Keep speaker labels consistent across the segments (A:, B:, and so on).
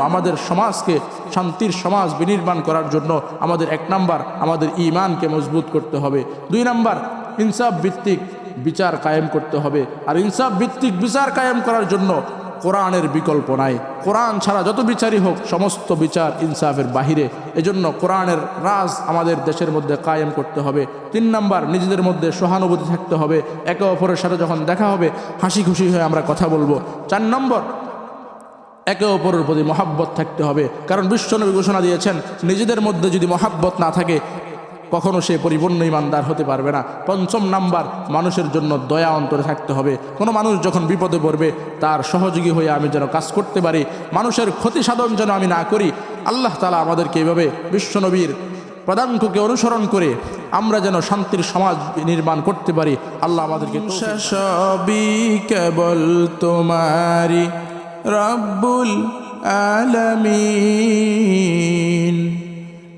A: আমাদের সমাজকে শান্তির সমাজ বিনির্মাণ করার জন্য আমাদের এক নাম্বার আমাদের ইমানকে মজবুত করতে হবে। দুই নাম্বার, ইনসাফ ভিত্তিক বিচার কায়েম করতে হবে। আর ইনসাফ ভিত্তিক বিচার কায়েম করার জন্য কোরআনের বিকল্প নাই। কোরআন ছাড়া যত বিচারই হোক, সমস্ত বিচার ইনসাফের বাহিরে। এজন্য কোরআনের রাজ আমাদের দেশের মধ্যে কায়েম করতে হবে। তিন নাম্বার, নিজেদের মধ্যে সহানুভূতি থাকতে হবে। একে অপরের সাথে যখন দেখা হবে হাসি খুশি হয়ে আমরা কথা বলব। চার নম্বর একে অপরের প্রতি মহাব্বত থাকতে হবে। কারণ বিশ্বনবী ঘোষণা দিয়েছেন নিজেদের মধ্যে যদি মহাব্বত না থাকে কখনো সে পরিপূর্ণ ইমানদার হতে পারবে না। পঞ্চম নাম্বার মানুষের জন্য দয়া অন্তরে থাকতে হবে। কোনো মানুষ যখন বিপদে পড়বে তার সহযোগী হয়ে আমি যেন কাজ করতে পারি মানুষের ক্ষতি সাধন যেন আমি না করি আল্লাহ তালা আমাদেরকে এভাবে বিশ্বনবীর পদাঙ্ককে অনুসরণ করে আমরা যেন শান্তির সমাজ নির্মাণ করতে পারি। আল্লাহ আমাদেরকে সবই কেবল তোমারি রব্বুল আলমিন।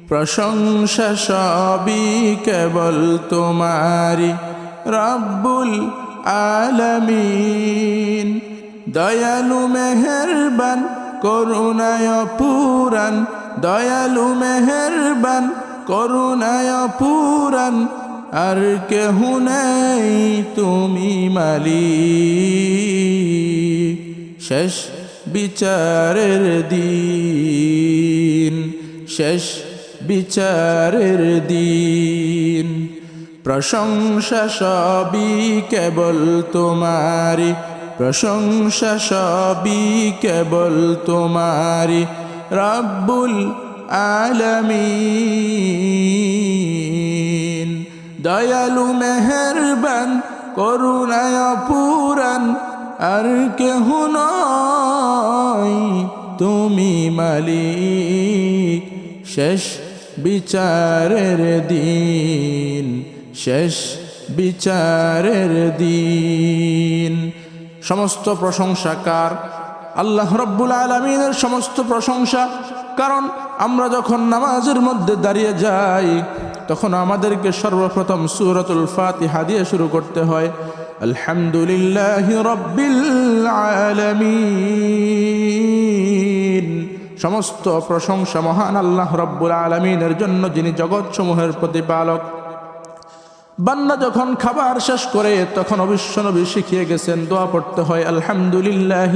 A: প্রশংসা সবই কেবল তোমারি রব্বুল আলমিন। দয়ালু মেহেরবান, করুণায় পুরান দয়ালু মেহেরবান, করুণায় পুরান আর কেহু নেই তুমি মালিক। শেষ বিচারের দিন, শেষ বিচারের দিন। প্রশংসা সবই কেবল তোমারি প্রশংসা সবই কেবল তোমারি রব্বুল আলমিন। দয়ালু মেহেরবান, করুণায় পুরান আর কেহ নয়, তুমি মালিক। শেষ বিচারের দিন, শেষ বিচারের দিন। সমস্ত প্রশংসা কার? আল্লাহ রব্বুল আলমিনের সমস্ত প্রশংসা। কারণ আমরা যখন নামাজের মধ্যে দাঁড়িয়ে যাই, তখন আমাদেরকে সর্বপ্রথম সুরতুল ফাতিহা দিয়ে শুরু করতে হয়। আলহামদুলিল্লাহ রব্বিল আলমিন। সমস্ত প্রশংসা মহান আল্লাহ রব্বুল আলমিনের জন্য, যিনি জগৎসমূহের প্রতিপালক। বান্না যখন খাবার শেষ করে তখন অবশ্য নবী শিখিয়ে গেছেন, দোয়া পড়তে হয় আলহামদুলিল্লাহ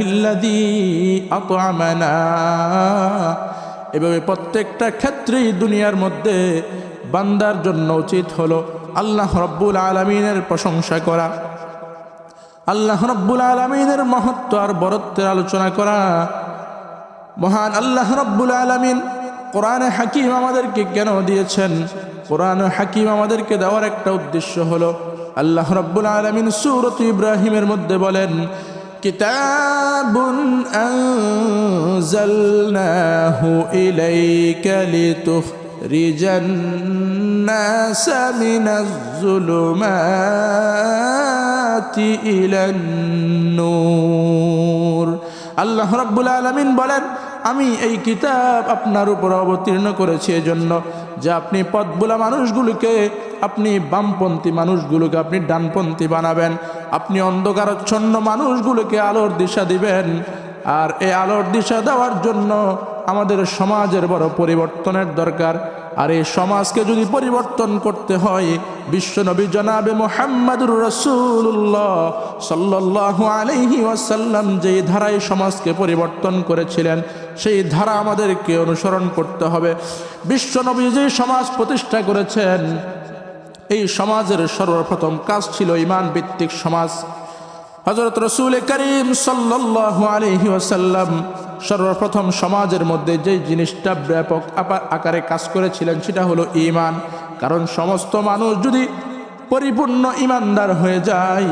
A: এভাবে প্রত্যেকটা ক্ষেত্রেই দুনিয়ার মধ্যে বান্দার জন্য উচিত হলো আল্লাহ রব্বুল আলমিনের প্রশংসা করা। আল্লাহ রব্বুল আলমিনের মহত্ব আর বরত্বের আলোচনা করা। মহান আল্লাহ রব্বুল আলমিন কোরআনে হাকিম আমাদেরকে কেন দিয়েছেন? কোরআন হাকিম আমাদেরকে দেওয়ার একটা উদ্দেশ্য হলো, আল্লাহ রব্বুল আলমিন সুরত ইব্রাহিমের মধ্যে বলেন, কিতাবুন আনজালনাহু ইলাইকা লিতুখরিজান নাসা মিনাজ জুলুমাতি ইলান নূর। আল্লাহ রাব্বুল আলামিন বলেন, আমি এই কিতাব আপনার উপর অবতীর্ণ করেছি এজন্য যে আপনি পথগুলা মানুষগুলোকে, আপনি বামপন্থী মানুষগুলোকে আপনি ডানপন্থী বানাবেন, আপনি অন্ধকারচ্ছন্ন মানুষগুলোকে আলোর দিশা দিবেন। আর এই আলোর দিশা দেওয়ার জন্য আমাদের সমাজের বড় পরিবর্তনের দরকার। আর এই সমাজকে যদি পরিবর্তন করতে হয় বিশ্বনবী জনাবে মোহাম্মদুর রসুল্লাহ সাল্লাহ আলহি ওয়াসাল্লাম যেই ধারায় সমাজকে পরিবর্তন করেছিলেন, সেই ধারা আমাদেরকে অনুসরণ করতে হবে। বিশ্বনবী যে সমাজ প্রতিষ্ঠা করেছেন, এই সমাজের সর্বপ্রথম কাজ ছিল ইমান ভিত্তিক সমাজ। হজরত রসুল করিম সাল্লাহ আলহি ওয়াসাল্লাম সর্বপ্রথম সমাজের মধ্যে যে জিনিসটা ব্যাপক আকারে কাজ করেছিলেন, সেটা হলো ইমান কারণ সমস্ত মানুষ যদি পরিপূর্ণ ইমানদার হয়ে যায়,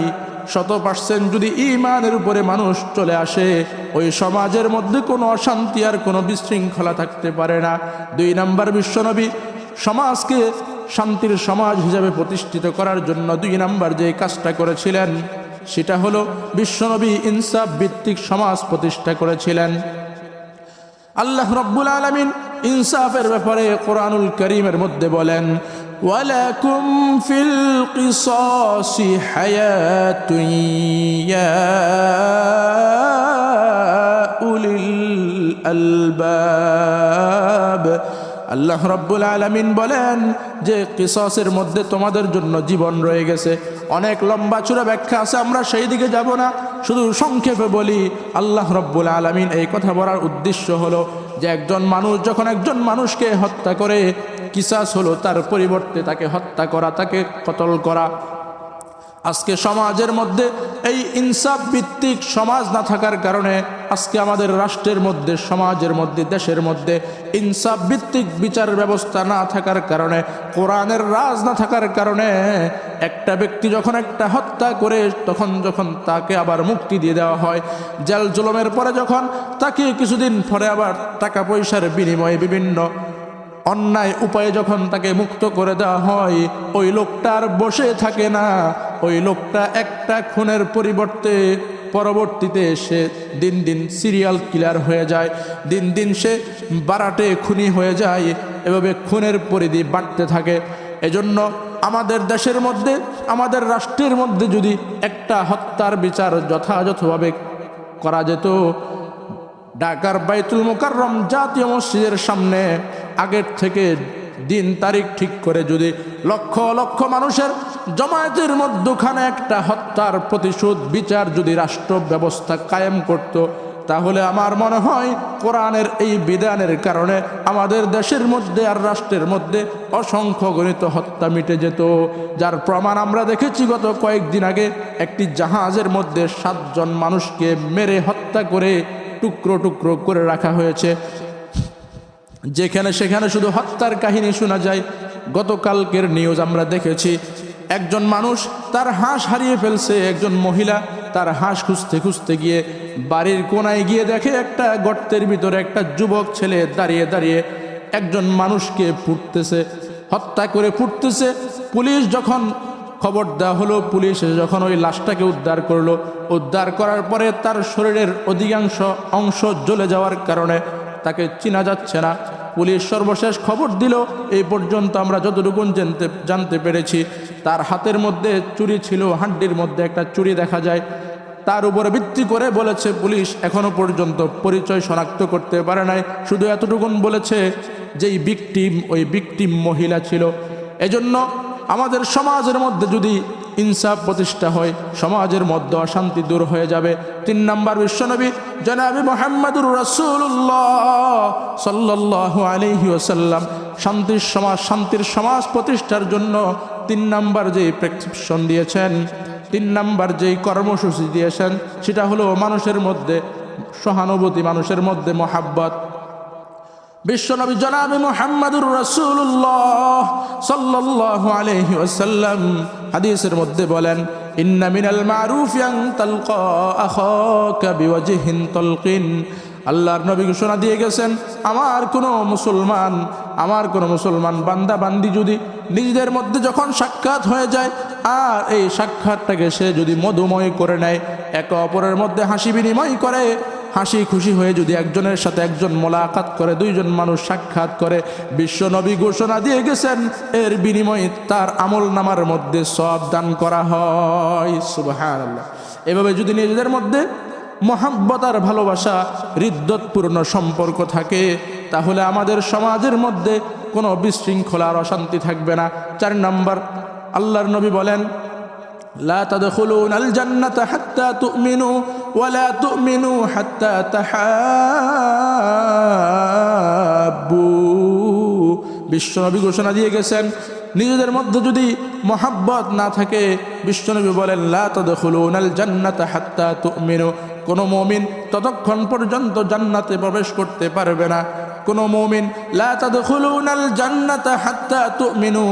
A: শত পার্সেন্ট যদি ইমানের উপরে মানুষ চলে আসে, ওই সমাজের মধ্যে কোনো অশান্তি আর কোনো বিশৃঙ্খলা থাকতে পারে না। দুই নাম্বার বিশ্বনবী সমাজকে শান্তির সমাজ হিসাবে প্রতিষ্ঠিত করার জন্য দুই নাম্বার যে কাজটা করেছিলেন, সেটা হলো বিশ্বনবী ইনসাফ ভিত্তিক সমাজ প্রতিষ্ঠা করেছিলেন। আল্লাহ রব্বুল আলমিন ইনসাফের ব্যাপারে কোরআনুল করিমের মধ্যে বলেন, ওয়ালাকুম ফিল আল্লাহ রব্বুল আলমিন বলেন যে কিসের মধ্যে তোমাদের জন্য জীবন রয়ে গেছে। অনেক লম্বা চূড়া ব্যাখ্যা আছে, আমরা সেই দিকে যাব না। শুধু সংক্ষেপে বলি, আল্লাহ রব্বুল আলমিন এই কথা বলার উদ্দেশ্য হলো যে একজন মানুষ যখন একজন মানুষকে হত্যা করে, কিসাস হলো তার পরিবর্তে তাকে হত্যা করা, তাকে কতল করা আজকে সমাজের মধ্যে এই ইনসাফ ভিত্তিক সমাজ না থাকার কারণে আজকে আমাদের রাষ্ট্রের মধ্যে, সমাজের মধ্যে, দেশের মধ্যে ইনসাফ ভিত্তিক বিচার ব্যবস্থা না থাকার কারণে, কোরআনের রাজ না থাকার কারণে একটা ব্যক্তি যখন একটা হত্যা করে, তখন যখন তাকে আবার মুক্তি দিয়ে দেওয়া হয়। জেল জুলমের পরে যখন তাকে কিছুদিন পরে আবার টাকা পয়সার বিনিময়ে বিভিন্ন অন্যায় উপায়ে যখন তাকে মুক্ত করে দেওয়া হয়, ওই লোকটা আর বসে থাকে না। ওই লোকটা একটা খুনের পরিবর্তে পরবর্তীতে সে দিন দিন সিরিয়াল কিলার হয়ে যায়। দিন দিন সে বারাটে খুনি হয়ে যায়, এভাবে খুনের পরিধি বাড়তে থাকে। এজন্য আমাদের দেশের মধ্যে, আমাদের রাষ্ট্রের মধ্যে যদি একটা হত্যার বিচার যথাযথভাবে করা যেত, ঢাকার বাইতুল মোকাররম জাতীয় মসজিদের সামনে আগের থেকে দিন তারিখ ঠিক করে যদি লক্ষ লক্ষ মানুষের জমায়েতের মধ্যখানে একটা হত্যার প্রতিশোধ, বিচার যদি রাষ্ট্র ব্যবস্থা কায়েম করত, তাহলে আমার মনে হয় কোরআনের এই বিধানের কারণে আমাদের দেশের মধ্যে আর রাষ্ট্রের মধ্যে অসংখ্য গণিত হত্যা মিটে যেত। যার প্রমাণ আমরা দেখেছি গত কয়েকদিন আগে, একটি জাহাজের মধ্যে সাতজন মানুষকে মেরে হত্যা করে টুকরো টুকরো করে রাখা হয়েছে। যেখানে সেখানে শুধু হত্যার কাহিনী শোনা যায়। গতকালকের নিউজ আমরা দেখেছি, একজন মানুষ তার হাঁস হারিয়ে ফেলছে, একজন মহিলা তার হাঁস খুঁজতে খুঁজতে গিয়ে বাড়ির কোনায় গিয়ে দেখে একটা গর্তের ভিতরে একটা যুবক ছেলে দাঁড়িয়ে দাঁড়িয়ে একজন মানুষকে ফুটতেছে হত্যা করে ফুটতেছে পুলিশ যখন খবর দেওয়া হলো, পুলিশ যখন ওই লাশটাকে উদ্ধার করল, উদ্ধার করার পরে তার শরীরের অধিকাংশ অংশ জ্বলে যাওয়ার কারণে তাকে চিনা যাচ্ছে না। পুলিশ সর্বশেষ খবর দিল এই পর্যন্ত আমরা যতটুকু জানতে জানতে পেরেছি। তার হাতের মধ্যে চুরি ছিল, হাড্ডির মধ্যে একটা চুরি দেখা যায়। তার উপরে ভিত্তি করে বলেছে পুলিশ এখনও পর্যন্ত পরিচয় শনাক্ত করতে পারে নাই। শুধু এতটুকুন বলেছে যেই বিকটিম ওই বিকটিম মহিলা ছিল। এজন্য আমাদের সমাজের মধ্যে যদি ইনসাফ প্রতিষ্ঠা হয়, সমাজের মধ্যে অশান্তি দূর হয়ে যাবে। তিন নম্বর বিশ্বনবী, জনাবি মোহাম্মদুর রসুল্লাহ সাল্লাহ আলহি ওসাল্লাম শান্তির সমাজ শান্তির সমাজ প্রতিষ্ঠার জন্য তিন নম্বর যে প্রেসক্রিপশন দিয়েছেন, তিন নাম্বার যেই কর্মসূচি দিয়েছেন, সেটা হলো মানুষের মধ্যে, সহানুভূতি মানুষের মধ্যে মহাব্বত। বিশ্বনবী জনাবি মোহাম্মদুর রসুল্লাহ সাল্লাহ আলহি ওসাল্লাম হাদিসের মধ্যে বলেন, ইন্না মিনাল মারুফ ইয়াং তালকা আখাকা বিওয়াজহিন তালকিন। আল্লাহর নবী ঘোষণা দিয়ে গেছেন, আমার কোনো মুসলমান, আমার কোনো মুসলমান বান্দা বান্দি যদি নিজেদের মধ্যে যখন সাক্ষাৎ হয়ে যায়, আর এই সাক্ষাৎটাকে সে যদি মধুময় করে নেয়, একে অপরের মধ্যে হাসি বিনিময় করে, হাসি খুশি হয়ে যদি একজনের সাথে একজন মোলাকাত করে, দুইজন মানুষ সাক্ষাৎ করে, বিশ্ব নবী ঘোষণা দিয়ে গেছেন, এর বিনিময়ে তার আমল নামার মধ্যে সব দান করা হয়। সুবাহ এভাবে যদি নিজেদের মধ্যে মহাব্বত আর ভালোবাসা হৃদ্যতপূর্ণ সম্পর্ক থাকে তাহলে আমাদের সমাজের মধ্যে কোনো বিশৃঙ্খলা আর অশান্তি থাকবে না চার নম্বর আল্লাহর নবী বলেন لا تدخلون الجنة حتى تؤمنوا ولا تؤمنوا حتى تحابوا বিশ্বনবী ঘোষণা দিয়ে গেছেন নিজেদের মধ্যে যদি মহাব্বত না থাকে বিশ্বনবী বলেন লা তদখুলুনাল জান্নাতা হাত্তা তুমিনু কোনো মমিন ততক্ষণ পর্যন্ত জান্নাতে প্রবেশ করতে পারবে না। কোনো মমিন, লা তদখুলুনাল জান্নাতা হাত্তা তুমিনু।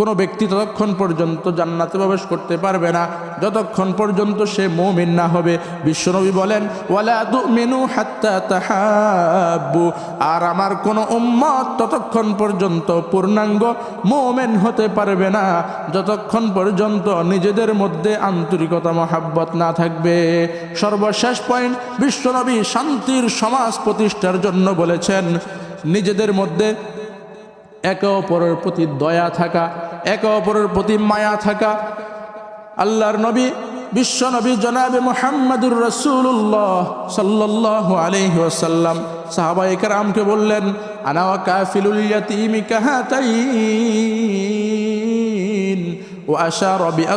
A: কোনো ব্যক্তি ততক্ষণ পর্যন্ত জান্নাতে প্রবেশ করতে পারবে না। যতক্ষণ পর্যন্ত সে মৌমিন না হবে। বিশ্বনবী বলেন, ওয়ালা মেনু হাত্তা আর আমার কোনো উম্মত ততক্ষণ পর্যন্ত পূর্ণাঙ্গ মোমেন হতে পারবে না। যতক্ষণ পর্যন্ত নিজেদের মধ্যে আন্তরিকতা, মহাব্বত না থাকবে। সর্বশেষ পয়েন্ট, বিশ্বনবী শান্তির সমাজ প্রতিষ্ঠার জন্য বলেছেন, নিজেদের মধ্যে একে অপরের প্রতি দয়া থাকা, একে অপরের প্রতি মায়া থাকা। আল্লাহর নবী বিশ্বনবী জনাবে মোহাম্মদুর রসুল্লাহ সাল্লাহ আলহি ওসাল্লাম সাহাবাই কারামকে বললেন আনাওয়া কাফিলুল ইয়াতিমি ওয়াসতা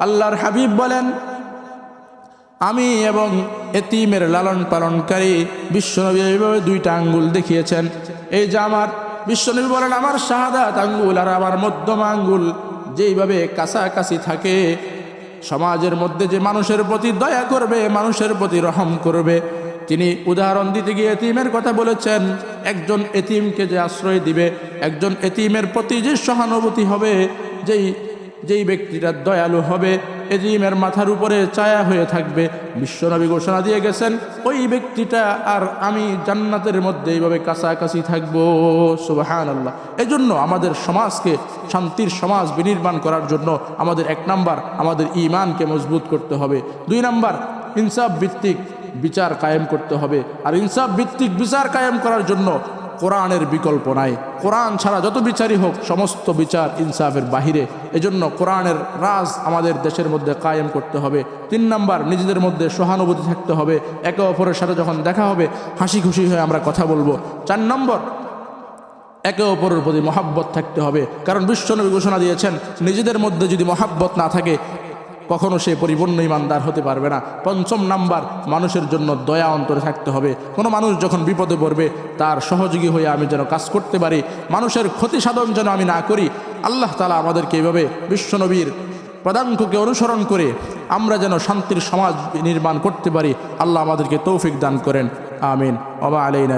A: আল্লাহর হাবিব বলেন আমি এবং এতিমের লালন পালনকারী বিশ্বনবী এইভাবে দুইটা আঙ্গুল দেখিয়েছেন। এই যে আমার বিশ্বনবী বলেন, আমার শাহাদাত আঙ্গুল আর আমার মধ্যম আঙ্গুল যেইভাবে কাছাকাছি থাকে, সমাজের মধ্যে যে মানুষের প্রতি দয়া করবে, মানুষের প্রতি রহম করবে। তিনি উদাহরণ দিতে গিয়ে এতিমের কথা বলেছেন, একজন এতিমকে যে আশ্রয় দিবে, একজন এতিমের প্রতি যে সহানুভূতি হবে, যেই যেই ব্যক্তিটা দয়ালু হবে এজিমের মাথার উপরে ছায়া হয়ে থাকবে। বিশ্বনবী ঘোষণা দিয়ে গেছেন, ওই ব্যক্তিটা আর আমি জান্নাতের মধ্যে এইভাবে কাছাকাছি থাকব। সুবাহান আল্লাহ এই জন্য আমাদের সমাজকে, শান্তির সমাজ বিনির্মাণ করার জন্য আমাদের এক নাম্বার আমাদের ইমানকে মজবুত করতে হবে। দুই নাম্বার, ইনসাফ ভিত্তিক বিচার কায়েম করতে হবে। আর ইনসাফ ভিত্তিক বিচার কায়েম করার জন্য কোরআনের বিকল্প নাই। কোরআন ছাড়া যত বিচারই হোক, সমস্ত বিচার ইনসাফের বাহিরে। এজন্য কোরআনের রাজ আমাদের দেশের মধ্যে কায়েম করতে হবে। তিন নাম্বার, নিজেদের মধ্যে সহানুভূতি থাকতে হবে। একে অপরের সাথে যখন দেখা হবে হাসি খুশি হয়ে আমরা কথা বলব। চার নম্বর, একে অপরের প্রতি মহাব্বত থাকতে হবে। কারণ বিশ্বনবী ঘোষণা দিয়েছেন, নিজেদের মধ্যে যদি মহাব্বত না থাকে কখনো সে পরিপূর্ণ ইমানদার হতে পারবে না। পঞ্চম নাম্বার, মানুষের জন্য দয়া অন্তরে থাকতে হবে। কোনো মানুষ যখন বিপদে পড়বে, তার সহযোগী হয়ে আমি যেন কাজ করতে পারি, মানুষের ক্ষতি সাধন যেন আমি না করি, আল্লাহ তালা আমাদেরকে এভাবে বিশ্বনবীর পদাঙ্ককে অনুসরণ করে আমরা যেন শান্তির সমাজ নির্মাণ করতে পারি, আল্লাহ আমাদেরকে তৌফিক দান করেন। আমিন। ওমা আলাইনা